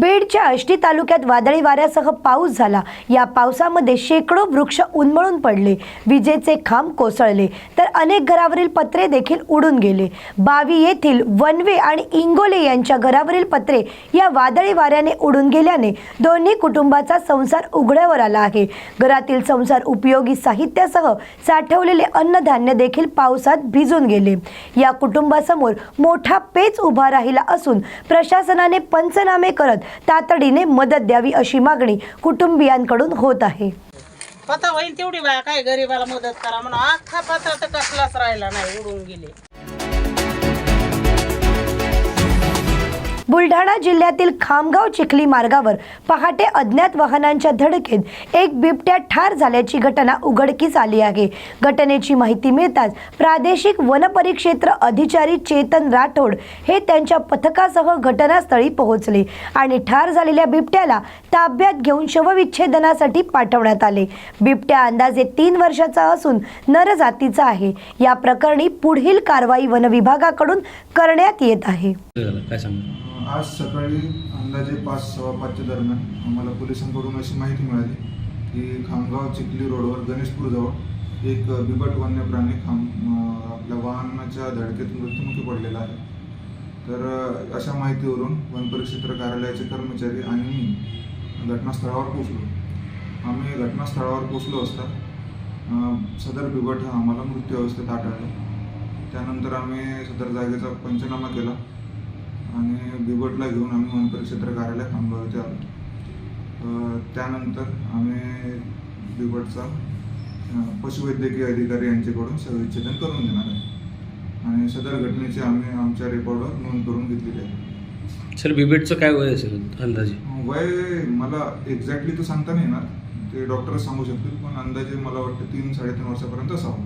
बीडच्या आष्टी तालुक्यात वादळी वाऱ्यासह पाऊस झाला. या पावसामध्ये शेकडो वृक्ष उन्मळून पडले. विजेचे खांब कोसळले. तर अनेक घरावरील पत्रे देखील उडून गेले. बावी येथील वनवे आणि इंगोले यांच्या घरावरील पत्रे या वादळी वाऱ्याने उडून गेल्याने दोन्ही कुटुंबाचा संसार उघड्यावर आला आहे. घरातील संसार उपयोगी साहित्यासह साठवलेले अन्नधान्य देखील पावसात भिजून गेले. या कुटुंबासमोर मोठा पेच उभा राहिला असून प्रशासनाने पंचनामे करत तातडीने मदत द्यावी अशी मागणी कुटुंबियांकडून होत आहे. पता होईल तेवढी बाया काय गरीबाला मदत करा म्हणून. अख्खा पत्रा तर कसलाच राहिला नाही उडून गेले. बुलढाणा जिल्ह्यातील खामगाव चिखली मार्गावर पहाटे अज्ञात वाहनांच्या धडकेत एक बिबट्या ठार झाल्याची घटना उघडकीस आली आहे. घटनेची माहिती मिळताच प्रादेशिक वनपरिक्षेत्र अधिकारी चेतन राठोड हे त्यांच्या पथकासह घटनास्थळी पोहोचले आणि ठार झालेल्या बिबट्याला ताब्यात घेऊन शवविच्छेदनासाठी पाठवण्यात आले. बिबट्या अंदाजे तीन वर्षाचा असून नरजातीचा आहे. या प्रकरणी पुढील कारवाई वनविभागाकडून करण्यात येत आहे. काय सांगू? आज सकाळी अंदाजे पाच सव्वा पाचच्या दरम्यान आम्हाला पोलिसांकडून अशी माहिती मिळाली की खामगाव चिखली रोडवर गणेशपूरजवळ एक बिबट वन्य प्राणी खाम आपल्या वाहनाच्या धडकेत मृत्युमुखी पडलेला आहे. तर अशा माहितीवरून वनपरिक्षेत्र कार्यालयाचे कर्मचारी आणि मी घटनास्थळावर पोचलो आम्ही घटनास्थळावर पोचलो असता सदर बिबट हा आम्हाला मृत्यू अवस्थेत आढळला. त्यानंतर आम्ही सदर जागेचा पंचनामा केला. आणि बिबटला घेऊन आम्ही वनपरिक्षेत्र कार्यालय खामगाव येथे आलो त्यानंतर आम्ही बिबटचा पशुवैद्यकीय अधिकारी यांच्याकडून शवविच्छेदन करून घेणार आहे. आणि सदर घटनेची आम्ही आमच्या रेकॉर्डवर नोंद करून घेतलेली आहे. सर बिबेटचं काय वय असेल अंदाजे? वय मला एक्झॅक्टली तर सांगता नाही येणार. ते डॉक्टरच सांगू शकतील पण अंदाजे मला वाटतं तीन साडेतीन वर्षापर्यंत असावं.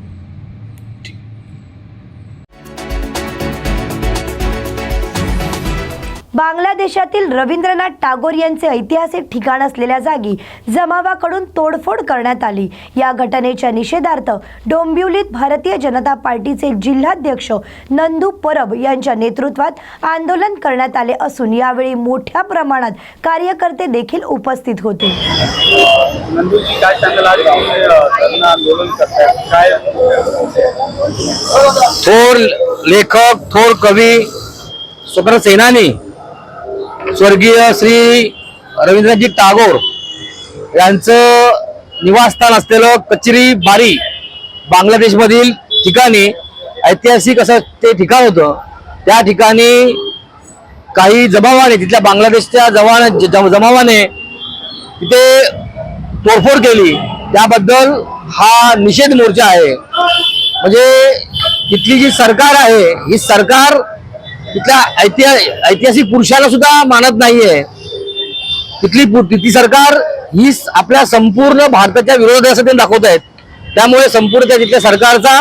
बांगलादेशातील रवींद्रनाथ टागोर यांचे ऐतिहासिक ठिकाण असलेल्या जागी जमावाकडून तोडफोड करण्यात आली. या घटनेच्या निषेधार्थ डोंबिवलीत भारतीय जनता पार्टीचे जिल्हाध्यक्ष नंदू परब यांच्या नेतृत्वात आंदोलन करण्यात आले असून यावेळी मोठ्या प्रमाणात कार्यकर्ते देखील उपस्थित होते. थोर लेखक थोर कवी स्वतंत्र सेनानी स्वर्गीय श्री रवींद्रजी टागोर यांचं निवासस्थान असलेलं कचरी बारी बांगलादेशमधील ठिकाणी ऐतिहासिक असं ते ठिकाण होतं. त्या ठिकाणी काही जमावाने तिथल्या बांगलादेशच्या जवान ज- जमावाने तिथे तोडफोड केली. त्याबद्दल हा निषेध मोर्चा आहे. म्हणजे तिथली जी सरकार आहे ही सरकार तिथल्या ऐतिहा ऐतिहासिक पुरुषाला सुद्धा मानत नाहीये. तिथली तिथली सरकार ही आपल्या संपूर्ण भारताच्या विरोधासाठी दाखवत आहेत. त्यामुळे संपूर्ण त्या तिथल्या सरकारचा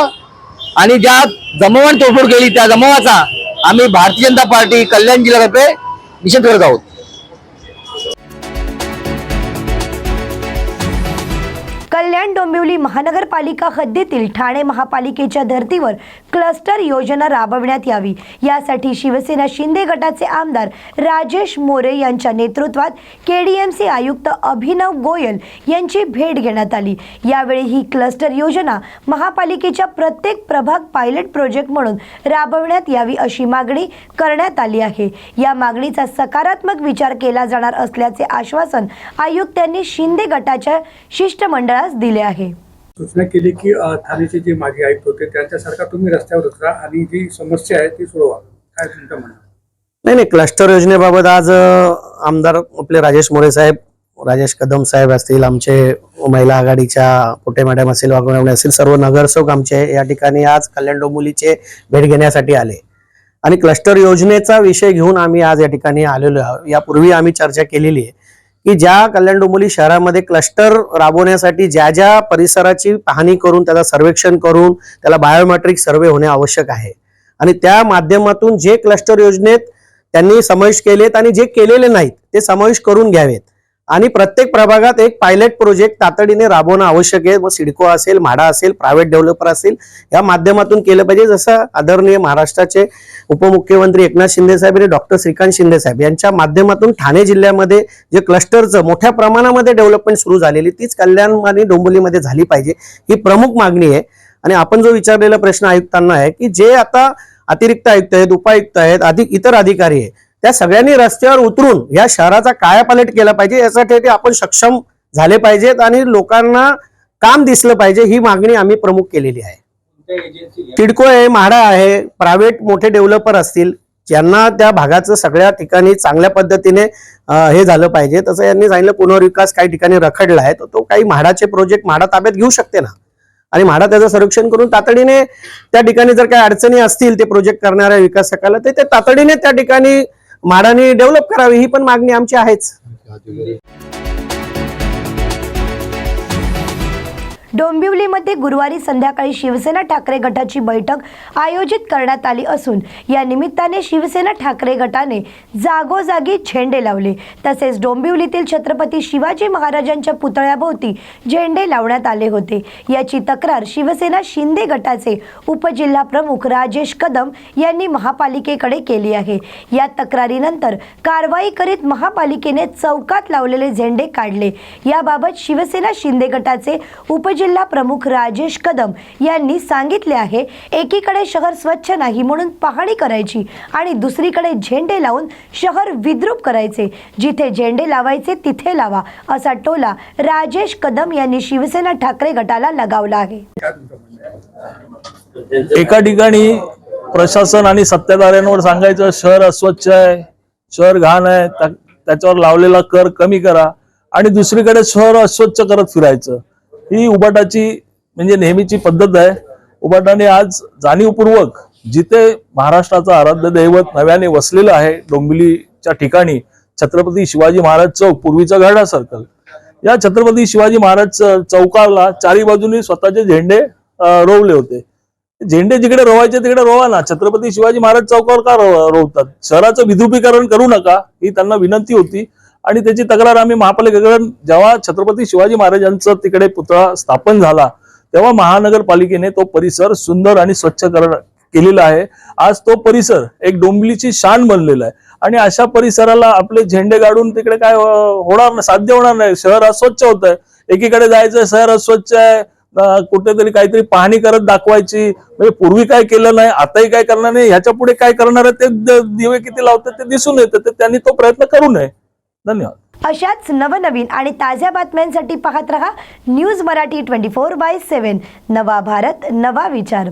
आणि ज्या जमावाने तोडफोड केली त्या जमावाचा आम्ही भारतीय जनता पार्टी कल्याण जिल्ह्यातर्फे निषेध करत आहोत. कल्याण डोंबिवली महानगरपालिका हद्दीतील ठाणे महापालिकेच्या धर्तीवर क्लस्टर योजना राबविण्यात यावी. यासाठी शिवसेना शिंदे गटाचे आमदार राजेश मोरे यांच्या नेतृत्वात केडीएमसी आयुक्त अभिनव गोयल यांची भेट घेण्यात आली. यावेळी ही क्लस्टर योजना महापालिकेच्या प्रत्येक प्रभाग पायलट प्रोजेक्ट म्हणून राबविण्यात यावी अशी मागणी करण्यात आली आहे. या मागणीचा सकारात्मक विचार केला जाणार असल्याचे आश्वासन आयुक्तांनी शिंदे गटाच्या शिष्टमंडळास दिले आहे. सूचना केली की ठाण्याचे जे माजी आयुक्त होते त्यांच्यासारखा तुम्ही रस्त्यावर उतरा आणि जी समस्या आहे ती सोडवा. काय तुमचं म्हणणं? नाही नाही क्लस्टर योजनेबाबत आज आमदार आपले राजेश मोरे साहेब राजेश कदम साहेब असतील आमचे महिला आघाडीच्या पोटे मॅडम असतील वाघोणे असतील सर्व नगरसेवक आमचे या ठिकाणी आज कल्याण डोंबिवलीचे भेट घेण्यासाठी आले. आणि क्लस्टर योजनेचा विषय घेऊन आम्ही आज या ठिकाणी आलेलो आहोत. यापूर्वी आम्ही चर्चा केलेली आहे. की ज्या कल्याण डोंबिवली शहरामध्ये क्लस्टर राबवण्यासाठी ज्या ज्या परिसराची पाहणी करून त्याला सर्वेक्षण करून त्याला बायोमेट्रिक सर्वे होणे आवश्यक आहे. आणि त्या माध्यमातून जे क्लस्टर योजनेत त्यांनी समावेश केलेत आणि जे केलेले नाहीत ते समावेश करून घ्यावेत. आणि प्रत्येक प्रभागात एक पायलट प्रोजेक्ट तातडीने राबवणं आवश्यक आहे. मग सिडको असेल म्हाडा असेल प्रायव्हेट डेव्हलपर असेल या माध्यमातून केलं पाहिजे. जसं आदरणीय महाराष्ट्राचे उपमुख्यमंत्री एकनाथ शिंदे साहेब आणि डॉक्टर श्रीकांत शिंदे साहेब यांच्या माध्यमातून ठाणे जिल्ह्यामध्ये जे क्लस्टरचं मोठ्या प्रमाणामध्ये डेव्हलपमेंट सुरू झालेली तीच कल्याण आणि डोंबिवलीमध्ये झाली पाहिजे ही प्रमुख मागणी आहे. आणि आपण जो विचारलेला प्रश्न आयुक्तांना आहे की जे आता अतिरिक्त आयुक्त आहेत उपायुक्त आहेत अधिक इतर अधिकारी आहेत त्या सगळ्यांनी रस्त्यावर उतरून या शहराचा कायापालट केला पाहिजे यासाठी ते आपण सक्षम झाले पाहिजेत आणि लोकांना काम दिसलं पाहिजे ही मागणी आम्ही प्रमुख केलेली आहे. तिडको आहे म्हाडा आहे प्रायव्हेट मोठे डेव्हलपर असतील ज्यांना त्या भागाचं सगळ्या ठिकाणी चांगल्या पद्धतीने हे झालं पाहिजे. तसं यांनी सांगितलं पुनर्विकास काही ठिकाणी रखडला आहे तर तो काही म्हाडाचे प्रोजेक्ट म्हाडा ताब्यात घेऊ शकते ना. आणि म्हाडा त्याचं संरक्षण करून तातडीने त्या ठिकाणी जर काही अडचणी असतील ते प्रोजेक्ट करणाऱ्या विकासकाला तर ते तातडीने त्या ठिकाणी माडाने डेव्हलप करावी ही पण मागणी आमची आहेच. डोंबिवलीमध्ये गुरुवारी संध्याकाळी शिवसेना ठाकरे गटाची बैठक आयोजित करण्यात आली असून या निमित्ताने शिवसेना ठाकरे गटाने जागोजागी झेंडे लावले. तसेच डोंबिवलीतील छत्रपती शिवाजी महाराजांच्या पुतळ्याभोवती झेंडे लावण्यात आले होते. याची तक्रार शिवसेना शिंदे गटाचे उपजिल्हा प्रमुख राजेश कदम यांनी महापालिकेकडे केली आहे. या तक्रारीनंतर कारवाई करीत महापालिकेने चौकात लावलेले झेंडे काढले. याबाबत शिवसेना शिंदे गटाचे उपजिल्हा प्रमुख राजेश कदम यांनी सांगितले आहे एकीकडे शहर स्वच्छ नाही म्हणून पाहणी करायची आणि दुसरीकडे झेंडे लावून शहर विद्रूप करायचे. जिथे झेंडे लावायचे तिथे लावा असा टोला राजेश कदम यांनी शिवसेना ठाकरे गटाला लगावला आहे. एका ठिकाणी प्रशासन आणि सत्ताधाऱ्यांवर सांगायचं शहर अस्वच्छ आहे शहर घाण आहे त्याच्यावर लावलेला कर कमी करा आणि दुसरीकडे शहर अस्वच्छ करत फिरायचं. ही उबाटाची म्हणजे नेहमीची पद्धत आहे. उबाटाने आज जाणीवपूर्वक जिथे महाराष्ट्राचं आराध्य दैवत नव्याने वसलेलं आहे डोंबिवलीच्या ठिकाणी छत्रपती शिवाजी महाराज चौक पूर्वीचा गाडा सर्कल या छत्रपती शिवाजी महाराज चौकाला चारी बाजूनी स्वतःचे झेंडे रोवले होते. झेंडे जिकडे रोवायचे तिकडे रोवा ना. छत्रपती शिवाजी महाराज चौकावर का रोवतात? शहराचं विद्रुपीकरण करू नका ही त्यांना विनंती होती. आणि त्याची तक्रार आम्ही महापालिकेकडे जेव्हा छत्रपती शिवाजी महाराजांचा तिकडे पुतळा स्थापन झाला तेव्हा महानगरपालिकेने तो परिसर सुंदर आणि स्वच्छ कर केलेला आहे. आज तो परिसर एक डोंबिलीची शान बनलेला आहे. आणि अशा परिसराला आपले झेंडे गाडून तिकडे काय होणार नाही साध्य होणार नाही. शहर अस्वच्छ होत आहे. एकीकडे जायचं शहर अस्वच्छ आहे. कुठेतरी काहीतरी पाहणी करत दाखवायची. म्हणजे पूर्वी काय केलं नाही आताही काय करणार नाही ह्याच्या पुढे काय करणार आहे ते दिवे किती लावतात ते दिसून येतं तर त्यांनी तो प्रयत्न करू नये. धन्यवाद. अशाच नवनवीन आणि ताज्या बातम्यांसाठी पाहत रहा news Marathi twenty four by seven नवा भारत नवा विचार.